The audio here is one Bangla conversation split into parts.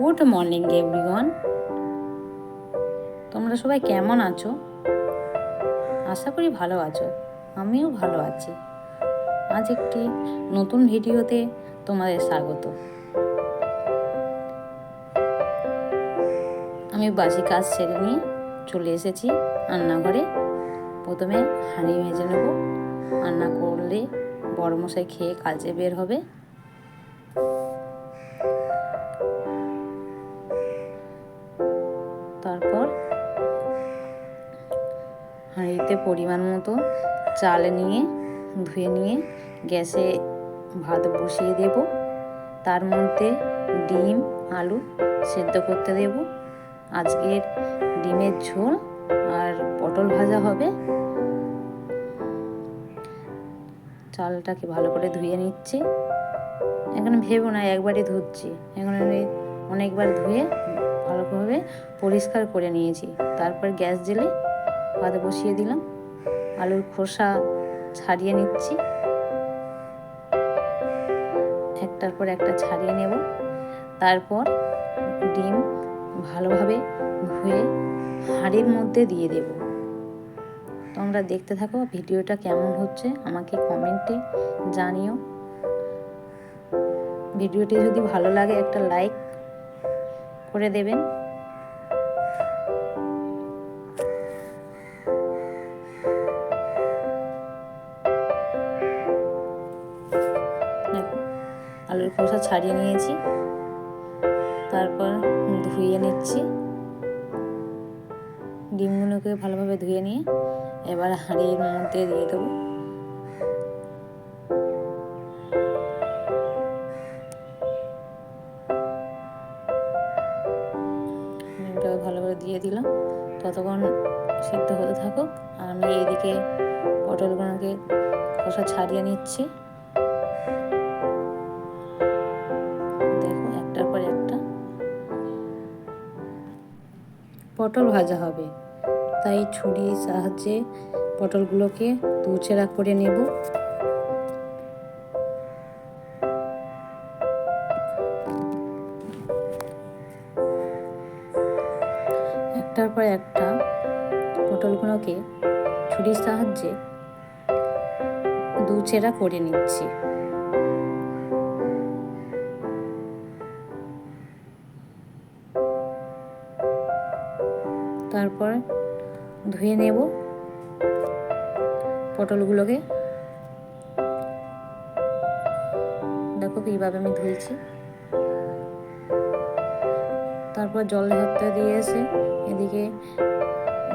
Good morning, everyone. তোমরা সবাই কেমন আছো? আশা করি ভালো আছো। আমিও ভালো আছি। আজ একটি নতুন ভিডিওতে তোমাদের স্বাগত। আমি বাসি কাজ সেরে নিয়ে চলে এসেছি রান্নাঘরে। প্রথমে হাঁড়ি ভেজে নেব। রান্না করলে বড় মশাই খেয়ে কাজে বের হবে। হাঁড়িতে পরিমাণ মতো চাল নিয়ে, ধুয়ে নিয়ে গ্যাসে ভাত বসিয়ে দেব। তার মধ্যে ডিম, আলু সেদ্ধ করতে দেব। আজকের ডিমের ঝোল আর পটল ভাজা হবে। চালটাকে ভালো করে ধুয়ে নিচ্ছি। এখন ভেবো না, একবারই ধুচ্ছি। এখন আমি অনেকবার ধুয়ে ভালোভাবে পরিষ্কার করে নিয়েছি। তারপর গ্যাস জেলে ভাতে বসিয়ে দিলাম। আলুর খোসা ছাড়িয়ে নিচ্ছি। একটার পর একটা ছাড়িয়ে নেব। তারপর ডিম ভালোভাবে ধুয়ে হাঁড়ির মধ্যে দিয়ে দেব। তোমরা দেখতে থাকো ভিডিওটা কেমন হচ্ছে, আমাকে কমেন্টে জানিও। ভিডিওটি যদি ভালো লাগে একটা লাইক করে দেবেন। আলুর খোসা ছাড়িয়ে নিয়েছি। তারপর ধুয়ে নিচ্ছি। ডিমগুলোকে ভালোভাবে ধুয়ে নিয়ে এবার হাঁড়ির মধ্যে দিয়ে দেবো। ভালোভাবে দিয়ে দিলাম। ততক্ষণ সিদ্ধ হতে থাকুক। আমি এদিকে পটলগুলোকে খোসা ছাড়িয়ে নিচ্ছি। পটল ভাজা হবে। তাই ছুরির সাহায্যে পটলগুলোকে দুচেরা করে নেব। একটার পর একটা পটলগুলোকে ছুরির সাহায্যে দুচেরা করে নিচ্ছি। তারপর ধুয়ে নেব পটলগুলোকে। দেখো কীভাবে আমি ধুয়েছি তারপর জল ধরতে দিয়ে এসে এদিকে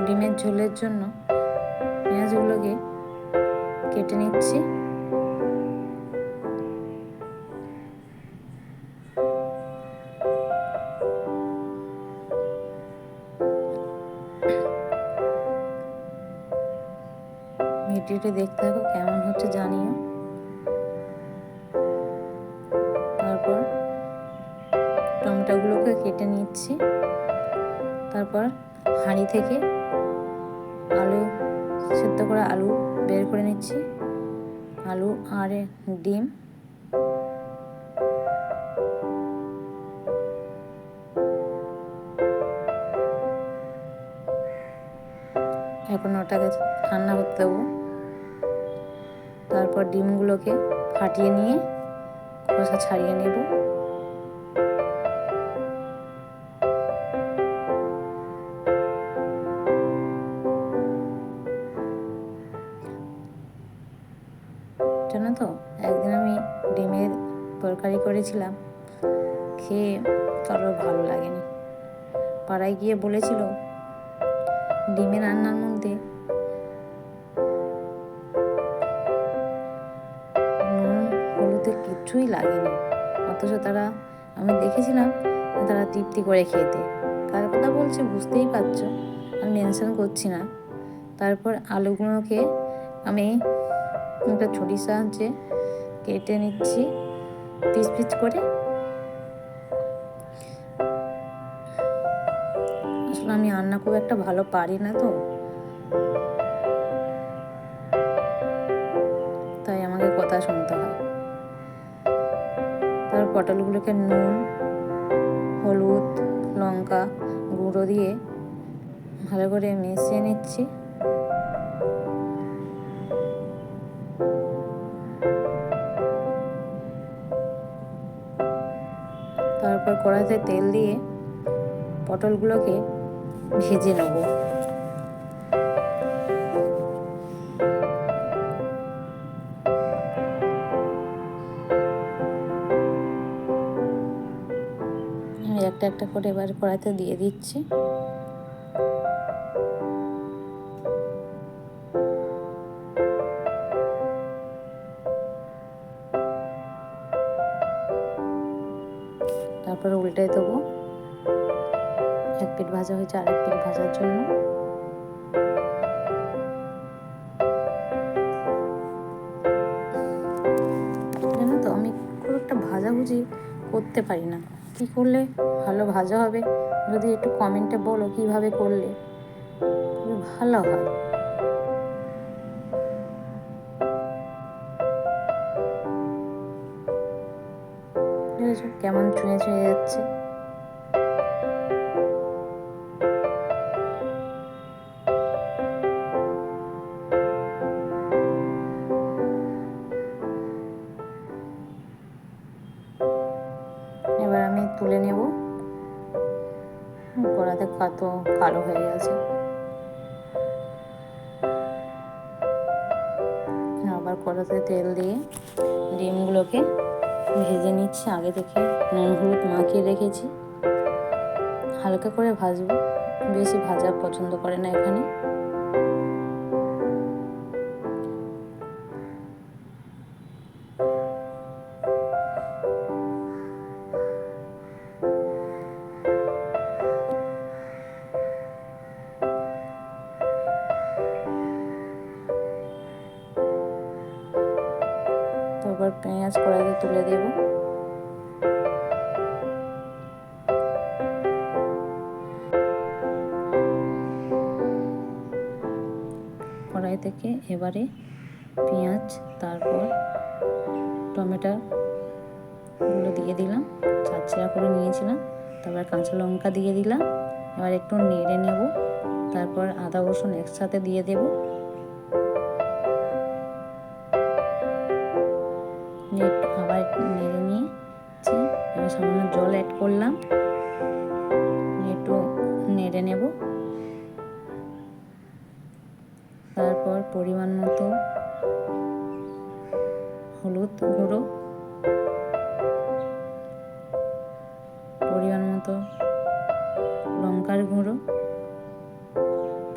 ডিমের ঝোলের জন্য পেঁয়াজগুলোকে কেটে নিচ্ছি। হচ্ছে জানিও। তারপর টমেটোগুলোকে কেটে নিচ্ছি। তারপর হাঁড়ি থেকে আলু, সেদ্ধ করা আলু বের করে নিচ্ছি। আলু আর ডিম। এখন ওটাকে ঠান্ডা করতে দেবো। তারপর ডিমগুলোকে ফাটিয়ে নিয়ে খোসা ছাড়িয়ে নেব। জানো তো, একদিন আমি ডিমের তরকারি করেছিলাম, খেয়ে কারোর ভালো লাগেনি। পাড়ায় গিয়ে বলেছিল, ডিমের রান্নার মধ্যে কিচ্ছুই লাগেনি। অথচ তারা, আমি দেখেছিলাম তারা তৃপ্তি করে খেতে। কার কথা বলছে বুঝতেই পারছ, আমি মেনশন করছি না। তারপর আলুগুলোকে আমি একটা ছুরির সাহায্যে কেটে নিচ্ছি, পিস পিস করে। আসলে আমি রান্না খুব একটা ভালো পারি না তো। তাই আমাকে কথা শুনতে হয়। পটলগুলোকে নুন, হলুদ, লঙ্কা গুঁড়ো দিয়ে ভালো করে মিশিয়ে নিচ্ছি। তারপর কড়াইতে তেল দিয়ে পটলগুলোকে ভেজে নেব। একটা একটা করে এবার কড়াইতে দিয়ে দিচ্ছি। তারপর উল্টে দেবো। এক পিঠ ভাজা হয়েছে, আরেক পিঠ ভাজার জন্য। জানো তো, আমি খুব একটা ভাজাভুজি করতে পারি না। কী করলে ভালো ভাজা হবে? যদি একটু কমেন্টে বলো কীভাবে করলে? ভালো হয়। কেমন ছুঁয়ে ছুঁয়ে যাচ্ছে। তুলে নেব। কড়াতে কত কালো হয়ে গেছে। আবার কড়াতে তেল দিয়ে ডিমগুলোকে ভেজে নিচ্ছি। আগে থেকে নুন হলুদ মাখিয়ে রেখেছি। হালকা করে ভাজবো। বেশি ভাজা পছন্দ করে না এখানে। তারপর পেঁয়াজ কড়াইতে তুলে দেব। কড়াই থেকে এবারে পেঁয়াজ, তারপর টমেটো গুলো দিয়ে দিলাম। চারচিরা করে নিয়েছিলাম, তারপর কাঁচা লঙ্কা দিয়ে দিলাম। এবার একটু নেড়ে নেব, তারপর আদা রসুন একসাথে দিয়ে দেবো। এবার সামান্য জল অ্যাড করলাম। একটু নেড়ে নেব। তারপর পরিমাণ মতো হলুদ গুঁড়ো। পরিমাণ মতো লঙ্কার গুঁড়ো।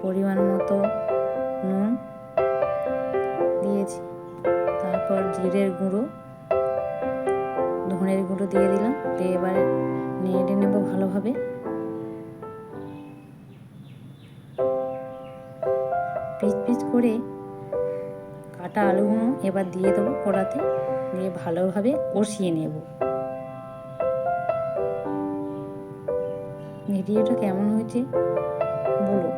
পরিমাণ মতো নুন দিয়েছি। তারপর জিরের গুঁড়ো। ধনের গুঁড়ো দিয়ে দিলাম, দিয়ে এবার নেড়ে নেব ভালোভাবে। পিচ পিচ করে কাটা আলুগুলো এবার দিয়ে দেবো কড়াতে, দিয়ে ভালোভাবে কষিয়ে নেব। ভিডিওটা কেমন হয়েছে বলো।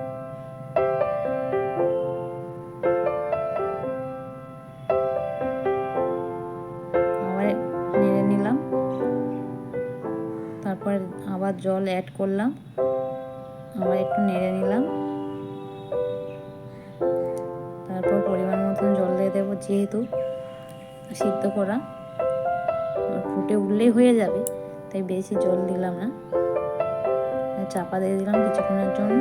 তারপর আবার জল অ্যাড করলাম। আবার একটু নেড়ে নিলাম। তারপর পরিমাণ মতন জল দিয়ে দেবো যেহেতু সিদ্ধ করা। ফুটে উঠলেই হয়ে যাবে, তাই বেশি জল দিলাম না। চাপা দিয়ে দিলাম কিছুক্ষণের জন্য।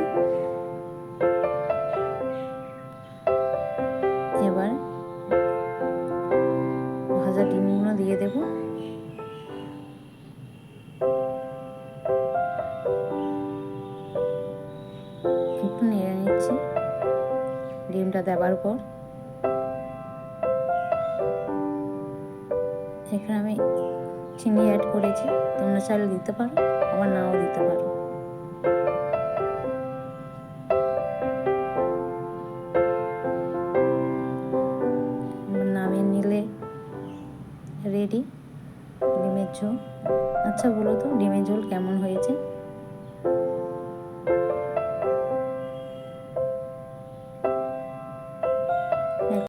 ডিমটা দেওয়ার পর এখানে আমি চিনি অ্যাড করেছি। তোমরা চাইলে দিতে পারো, আবার নাও দিতে পারো। নামিয়ে নিলে রেডি ডিমের ঝোল। আচ্ছা বলো তো, ডিমের ঝোল কেমন হয়েছে?